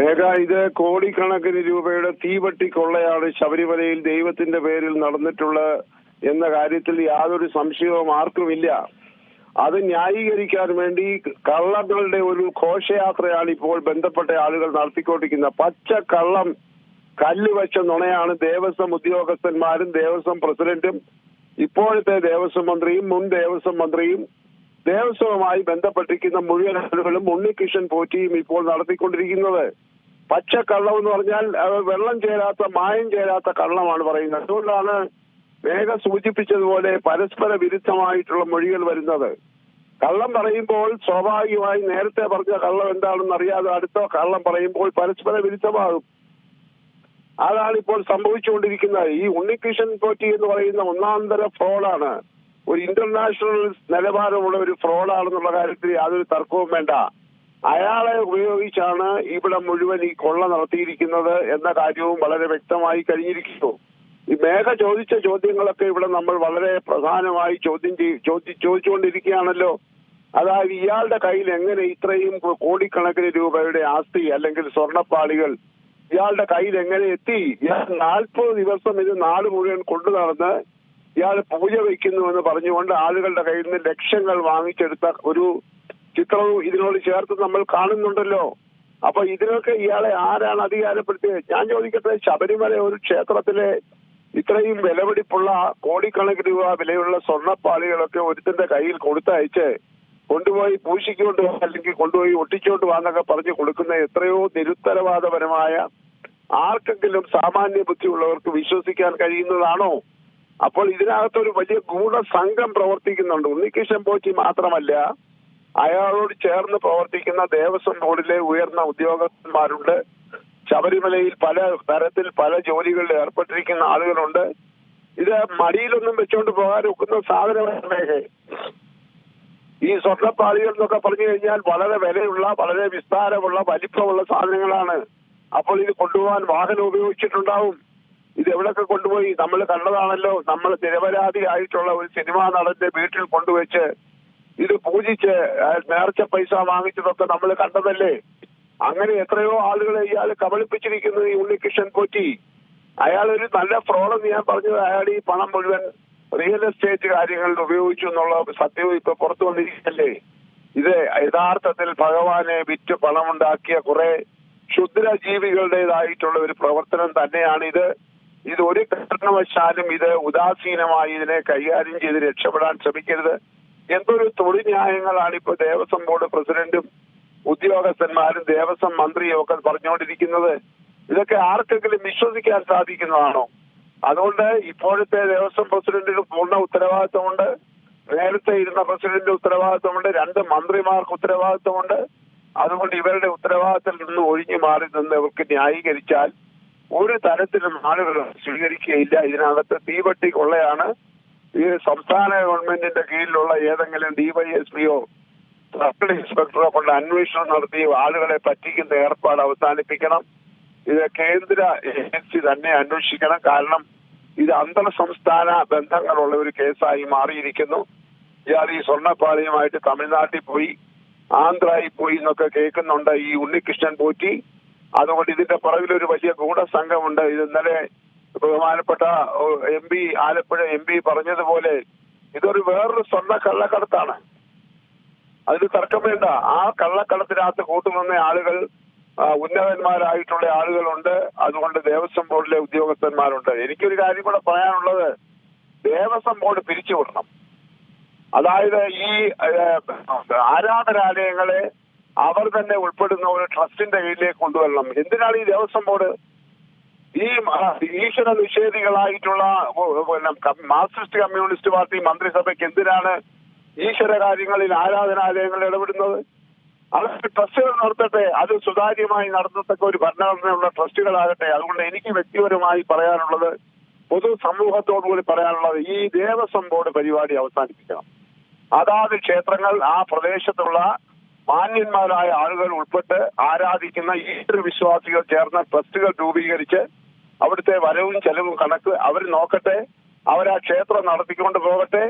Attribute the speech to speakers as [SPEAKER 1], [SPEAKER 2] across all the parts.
[SPEAKER 1] രേഖ ഇത്? കോടിക്കണക്കിന് രൂപയുടെ തീവട്ടി കൊള്ളയാണ് ശബരിമലയിൽ ദൈവത്തിന്റെ പേരിൽ നടന്നിട്ടുള്ള എന്ന കാര്യത്തിൽ യാതൊരു സംശയവും ആർക്കുമില്ല. അത് ന്യായീകരിക്കാൻ വേണ്ടി കള്ളങ്ങളുടെ ഒരു ഘോഷയാത്രയാണ് ഇപ്പോൾ ബന്ധപ്പെട്ട ആളുകൾ നടത്തിക്കൊണ്ടിരിക്കുന്നത് പച്ച കള്ളം കല്ല് വെച്ച നുണയാണ് ദേവസ്വം ഉദ്യോഗസ്ഥന്മാരും ദേവസ്വം പ്രസിഡന്റും ഇപ്പോഴത്തെ ദേവസ്വം മന്ത്രിയും മുൻ ദേവസ്വം മന്ത്രിയും ദേവസ്വവുമായി ബന്ധപ്പെട്ടിരിക്കുന്ന മുഴുവൻ ആളുകളും ഉണ്ണികൃഷ്ണൻ പോറ്റിയും ഇപ്പോൾ നടത്തിക്കൊണ്ടിരിക്കുന്നത്. പച്ചക്കള്ളം എന്ന് പറഞ്ഞാൽ വെള്ളം ചേരാത്ത മായം ചേരാത്ത കള്ളമാണ് പറയുന്നത്. അതുകൊണ്ടാണ് വേഗം സൂചിപ്പിച്ചതുപോലെ പരസ്പര വിരുദ്ധമായിട്ടുള്ള മൊഴികൾ വരുന്നത്. കള്ളം പറയുമ്പോൾ സ്വാഭാവികമായി നേരത്തെ പറഞ്ഞ കള്ളം എന്താണെന്ന് അറിയാതെ അടുത്ത കള്ളം പറയുമ്പോൾ പരസ്പര വിരുദ്ധമാകും. അതാണ് ഇപ്പോൾ സംഭവിച്ചുകൊണ്ടിരിക്കുന്നത്. ഈ ഉണ്ണികൃഷ്ണൻ പോറ്റി എന്ന് പറയുന്ന ഒന്നാന്തര ഫ്രോഡാണ്. ഒരു ഇന്റർനാഷണൽ നിലവാരമുള്ള ഒരു ഫ്രോഡാണെന്നുള്ള കാര്യത്തിൽ യാതൊരു തർക്കവും വേണ്ട. അയാളെ ഉപയോഗിച്ചാണ് ഇവിടെ മുഴുവൻ ഈ കൊള്ള നടത്തിയിരിക്കുന്നത് എന്ന കാര്യവും വളരെ വ്യക്തമായി കഴിഞ്ഞിരിക്കുന്നു. ഈ മേഘ ചോദിച്ച ചോദ്യങ്ങളൊക്കെ ഇവിടെ നമ്മൾ വളരെ പ്രധാനമായി ചോദ്യം ചോദി ചോദിച്ചുകൊണ്ടിരിക്കുകയാണല്ലോ. അതായത് ഇയാളുടെ കയ്യിൽ എങ്ങനെ ഇത്രയും കോടിക്കണക്കിന് രൂപയുടെ ആസ്തി അല്ലെങ്കിൽ സ്വർണപ്പാളികൾ ഇയാളുടെ കയ്യിൽ എങ്ങനെ എത്തി? ഇയാൾ നാൽപ്പത് ദിവസം ഇത് നാട് മുഴുവൻ കൊണ്ടു നടന്ന് ഇയാൾ പൂജ വയ്ക്കുന്നു എന്ന് പറഞ്ഞുകൊണ്ട് ആളുകളുടെ കയ്യിൽ നിന്ന് ലക്ഷങ്ങൾ വാങ്ങിച്ചെടുത്ത ഒരു ചിത്രവും ഇതിനോട് ചേർത്ത് നമ്മൾ കാണുന്നുണ്ടല്ലോ. അപ്പൊ ഇതിനൊക്കെ ഇയാളെ ആരാണ് അധികാരപ്പെടുത്തിയത്? ഞാൻ ചോദിക്കട്ടെ ശബരിമല ഒരു ക്ഷേത്രത്തിലെ ഇത്രയും വിലപിടിപ്പുള്ള കോടിക്കണക്കിന് രൂപ വിലയുള്ള സ്വർണപ്പാളികളൊക്കെ ഒരുത്തിന്റെ കയ്യിൽ കൊടുത്തയച്ച് കൊണ്ടുപോയി പൂശിക്കൊണ്ട് അല്ലെങ്കിൽ കൊണ്ടുപോയി ഒട്ടിച്ചോണ്ട് വാന്നൊക്കെ പറഞ്ഞു കൊടുക്കുന്ന എത്രയോ നിരുത്തരവാദപരമായ ആർക്കെങ്കിലും സാമാന്യ ബുദ്ധിയുള്ളവർക്ക് വിശ്വസിക്കാൻ കഴിയുന്നതാണോ? അപ്പോൾ ഇതിനകത്തൊരു വലിയ ഗൂഢസംഘം പ്രവർത്തിക്കുന്നുണ്ട്. ഉണ്ണികൃഷ്ണൻ പോറ്റി മാത്രമല്ല അയാളോട് ചേർന്ന് പ്രവർത്തിക്കുന്ന ദേവസ്വം ബോർഡിലെ ഉയർന്ന ഉദ്യോഗസ്ഥന്മാരുണ്ട്. ശബരിമലയിൽ പല തരത്തിൽ പല ജോലികളിൽ ഏർപ്പെട്ടിരിക്കുന്ന ആളുകളുണ്ട്. ഇത് മടിയിലൊന്നും വെച്ചുകൊണ്ട് പോകാൻ ഒക്കുന്ന സാധനമല്ലേ ഈ സ്വർണപ്പാളികൾ എന്നൊക്കെ പറഞ്ഞു കഴിഞ്ഞാൽ വളരെ വിലയുള്ള വളരെ വിസ്താരമുള്ള വലിപ്പമുള്ള സാധനങ്ങളാണ്. അപ്പോൾ ഇത് കൊണ്ടുപോകാൻ വാഹനം ഉപയോഗിച്ചിട്ടുണ്ടാവും. ഇത് എവിടൊക്കെ കൊണ്ടുപോയി? നമ്മൾ കണ്ടതാണല്ലോ. നമ്മൾ നിരപരാധി ആയിട്ടുള്ള ഒരു സിനിമാ നടന്റെ വീട്ടിൽ കൊണ്ടുവച്ച് ഇത് പൂജിച്ച് നേർച്ച പൈസ വാങ്ങിച്ചതൊക്കെ നമ്മൾ കണ്ടതല്ലേ? അങ്ങനെ എത്രയോ ആളുകളെ ഇയാൾ കബളിപ്പിച്ചിരിക്കുന്നത് ഈ ഉണ്ണികൃഷ്ണൻ പോറ്റി. അയാൾ ഒരു നല്ല ഫ്രോഡ് ഞാൻ പറഞ്ഞത് അയാൾ ഈ പണം മുഴുവൻ റിയൽ എസ്റ്റേറ്റ് കാര്യങ്ങളിൽ ഉപയോഗിച്ചു എന്നുള്ള സത്യവും ഇപ്പൊ പുറത്തു വന്നിരിക്കല്ലേ ഇത് യഥാർത്ഥത്തിൽ ഭഗവാനെ വിറ്റ് പണമുണ്ടാക്കിയ കുറെ ക്ഷുദ്ര ജീവികളുടേതായിട്ടുള്ള ഒരു പ്രവർത്തനം തന്നെയാണ് ഇത്. ഇത് ഒരു കാരണവശാലും ഇത് ഉദാസീനമായി ഇതിനെ കൈകാര്യം ചെയ്ത് രക്ഷപ്പെടാൻ ശ്രമിക്കരുത്. എന്തൊരു തൊഴിൽ ന്യായങ്ങളാണ് ഇപ്പൊ ദേവസ്വം ബോർഡ് പ്രസിഡന്റും ഉദ്യോഗസ്ഥന്മാരും ദേവസ്വം മന്ത്രിയും ഒക്കെ പറഞ്ഞുകൊണ്ടിരിക്കുന്നത്? ഇതൊക്കെ ആർക്കെങ്കിലും വിശ്വസിക്കാൻ സാധിക്കുന്നതാണോ? അതുകൊണ്ട് ഇപ്പോഴത്തെ ദേവസ്വം പ്രസിഡന്റിന് പൂർണ ഉത്തരവാദിത്വമുണ്ട്. നേരത്തെ ഇരുന്ന പ്രസിഡന്റ് ഉത്തരവാദിത്വമുണ്ട്. രണ്ട് മന്ത്രിമാർക്ക് ഉത്തരവാദിത്വമുണ്ട്. അതുകൊണ്ട് ഇവരുടെ ഉത്തരവാദിത്തത്തിൽ നിന്ന് ഒഴിഞ്ഞു മാറി നിന്ന് ഇവർക്ക് ന്യായീകരിച്ചാൽ ഒരു തരത്തിലും ആളുകൾ സ്വീകരിക്കുകയില്ല. ഇതിനകത്ത് തീവട്ടി കൊള്ളയാണ്. ഈ സംസ്ഥാന ഗവൺമെന്റിന്റെ കീഴിലുള്ള ഏതെങ്കിലും ഡിവൈഎസ്പിയോ സർക്കിൾ ഇൻസ്പെക്ടറോ കൊണ്ട് അന്വേഷണം നടത്തി ആളുകളെ പറ്റിക്കുന്ന ഏർപ്പാട് അവസാനിപ്പിക്കണം. ഇത് കേന്ദ്ര ഏജൻസി തന്നെ അന്വേഷിക്കണം. കാരണം ഇത് അന്തർ സംസ്ഥാന ബന്ധങ്ങളുള്ള ഒരു കേസായി മാറിയിരിക്കുന്നു. ഇയാൾ ഈ സ്വർണപ്പാളിയുമായിട്ട് തമിഴ്നാട്ടിൽ പോയി ആന്ധ്രയിൽ പോയി എന്നൊക്കെ കേൾക്കുന്നുണ്ട് ഈ ഉണ്ണികൃഷ്ണൻ പോറ്റി. അതുകൊണ്ട് ഇതിന്റെ പുറകിൽ ഒരു വലിയ ഗൂഢസംഘമുണ്ട്. ഇത് ഇന്നലെ ബഹുമാനപ്പെട്ട M P Alappuzha M P പറഞ്ഞതുപോലെ ഇതൊരു വേറൊരു സ്വർണ കള്ളക്കടത്താണ്. അതിന് തർക്കം വേണ്ട. ആ കള്ളക്കടത്തിനകത്ത് കൂട്ടുനിന്ന ആളുകൾ ഉന്നതന്മാരായിട്ടുള്ള ആളുകളുണ്ട്. അതുകൊണ്ട് ദേവസ്വം ബോർഡിലെ ഉദ്യോഗസ്ഥന്മാരുണ്ട്. എനിക്കൊരു കാര്യം കൂടെ പറയാനുള്ളത്. ദേവസ്വം ബോർഡ് പിരിച്ചുവിടണം അതായത് ഈ ആരാധനാലയങ്ങളെ അവർ തന്നെ ഉൾപ്പെടുന്ന ഒരു ട്രസ്റ്റിന്റെ കീഴിലേക്ക് കൊണ്ടുവരണം. എന്തിനാണ് ഈ ദേവസ്വം ബോർഡ് ഈ ഈശ്വര നിഷേധികളായിട്ടുള്ള പിന്നെ മാർക്സിസ്റ്റ് കമ്മ്യൂണിസ്റ്റ് പാർട്ടി മന്ത്രിസഭയ്ക്ക് എന്തിനാണ് ഈശ്വര കാര്യങ്ങളിൽ ആരാധനാലയങ്ങൾ ഇടപെടുന്നത്? അതൊക്കെ ട്രസ്റ്റുകൾ നടത്തട്ടെ അത് സുതാര്യമായി നടത്തത്തക്ക ഒരു ഭരണഘടനയുള്ള ട്രസ്റ്റുകളാകട്ടെ. അതുകൊണ്ട് എനിക്ക് വ്യക്തിപരമായി പറയാനുള്ളത് പൊതു സമൂഹത്തോടു കൂടി പറയാനുള്ളത് ഈ ദേവസ്വം ബോർഡ് പരിപാടി അവസാനിപ്പിക്കണം. അതാത് ക്ഷേത്രങ്ങൾ ആ പ്രദേശത്തുള്ള മാന്യന്മാരായ ആളുകൾ ഉൾപ്പെട്ട് ആരാധിക്കുന്ന ഈശ്വര വിശ്വാസികൾ ചേർന്ന ട്രസ്റ്റുകൾ രൂപീകരിച്ച് അവിടുത്തെ വരവും ചെലവും കണക്ക് അവർ നോക്കട്ടെ. അവരാ ക്ഷേത്രം നടത്തിക്കൊണ്ട് പോകട്ടെ.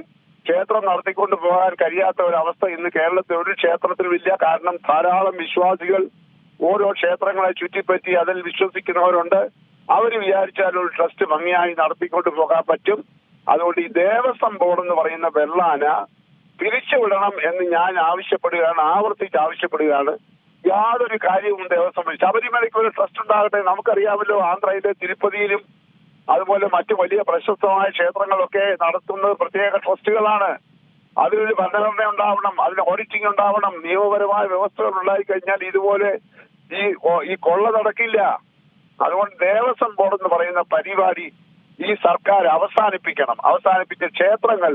[SPEAKER 1] ക്ഷേത്രം നടത്തിക്കൊണ്ട് പോകാൻ കഴിയാത്ത ഒരവസ്ഥ ഇന്ന് കേരളത്തിൽ ഒരു ക്ഷേത്രത്തിലുമില്ല കാരണം ധാരാളം വിശ്വാസികൾ ഓരോ ക്ഷേത്രങ്ങളെ ചുറ്റിപ്പറ്റി അതിൽ വിശ്വസിക്കുന്നവരുണ്ട്. അവർ വിചാരിച്ചാൽ ഒരു ട്രസ്റ്റ് ഭംഗിയായി നടത്തിക്കൊണ്ട് പോകാൻ പറ്റും. അതുകൊണ്ട് ഈ ദേവസ്വം ബോർഡ് എന്ന് പറയുന്ന വെള്ളാന പിരിച്ചുവിടണം എന്ന് ഞാൻ ആവശ്യപ്പെടുകയാണ് ആവർത്തിച്ച് ആവശ്യപ്പെടുകയാണ്. യാതൊരു കാര്യവും ദേവസ്വം ശബരിമലയ്ക്ക് ഒരു ട്രസ്റ്റ് ഉണ്ടാകട്ടെ നമുക്കറിയാമല്ലോ. ആന്ധ്രയിലെ തിരുപ്പതിയിലും അതുപോലെ മറ്റു വലിയ പ്രശസ്തമായ ക്ഷേത്രങ്ങളൊക്കെ നടത്തുന്നത് പ്രത്യേക ട്രസ്റ്റുകളാണ് അതിനൊരു ഭരണഘടന ഉണ്ടാവണം അതിന് ഓഡിറ്റിംഗ് ഉണ്ടാവണം നിയമപരമായ വ്യവസ്ഥകൾ ഉണ്ടായി കഴിഞ്ഞാൽ ഇതുപോലെ ഈ ഈ കൊള്ള നടക്കില്ല. അതുകൊണ്ട് ദേവസ്വം ബോർഡ് എന്ന് പറയുന്ന പരിപാടി ഈ സർക്കാർ അവസാനിപ്പിക്കണം. അവസാനിപ്പിച്ച ക്ഷേത്രങ്ങൾ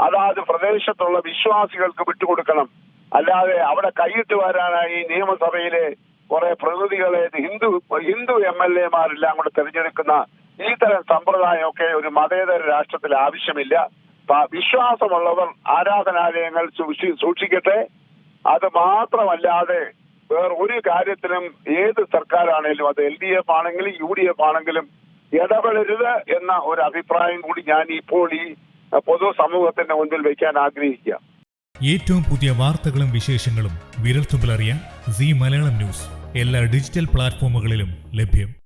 [SPEAKER 1] അതാത് പ്രദേശത്തുള്ള വിശ്വാസികൾക്ക് വിട്ടുകൊടുക്കണം. അല്ലാതെ അവിടെ കൈയിട്ട് വരാനായി നിയമസഭയിലെ കുറെ പ്രതിനിധികളെ ഹിന്ദു ഹിന്ദു എം എൽ എമാരെല്ലാം കൂടെ തെരഞ്ഞെടുക്കുന്ന ഈ തരം സമ്പ്രദായമൊക്കെ ഒരു മതേതര രാഷ്ട്രത്തിൽ ആവശ്യമില്ല. വിശ്വാസമുള്ളവർ ആരാധനാലയങ്ങൾ സൂക്ഷിക്കട്ടെ. അത് മാത്രമല്ലാതെ വേറെ ഒരു കാര്യത്തിനും ഏത് സർക്കാരാണേലും അത് എൽ ഡി എഫ് ആണെങ്കിലും യു ഡി എഫ് ആണെങ്കിലും ഇടപെടരുത് എന്ന ഒരു അഭിപ്രായം കൂടി ഞാൻ ഇപ്പോൾ ഈ പൊതുസമൂഹത്തിന്റെ മുൻപിൽ വയ്ക്കാൻ ആഗ്രഹിക്കുക.
[SPEAKER 2] ഏറ്റവും പുതിയ വാർത്തകളും വിശേഷങ്ങളും വിരൽത്തുമ്പിലറിയാൻ സി മലയാളം ന്യൂസ്. എല്ലാ ഡിജിറ്റൽ പ്ലാറ്റ്ഫോമുകളിലും ലഭ്യം.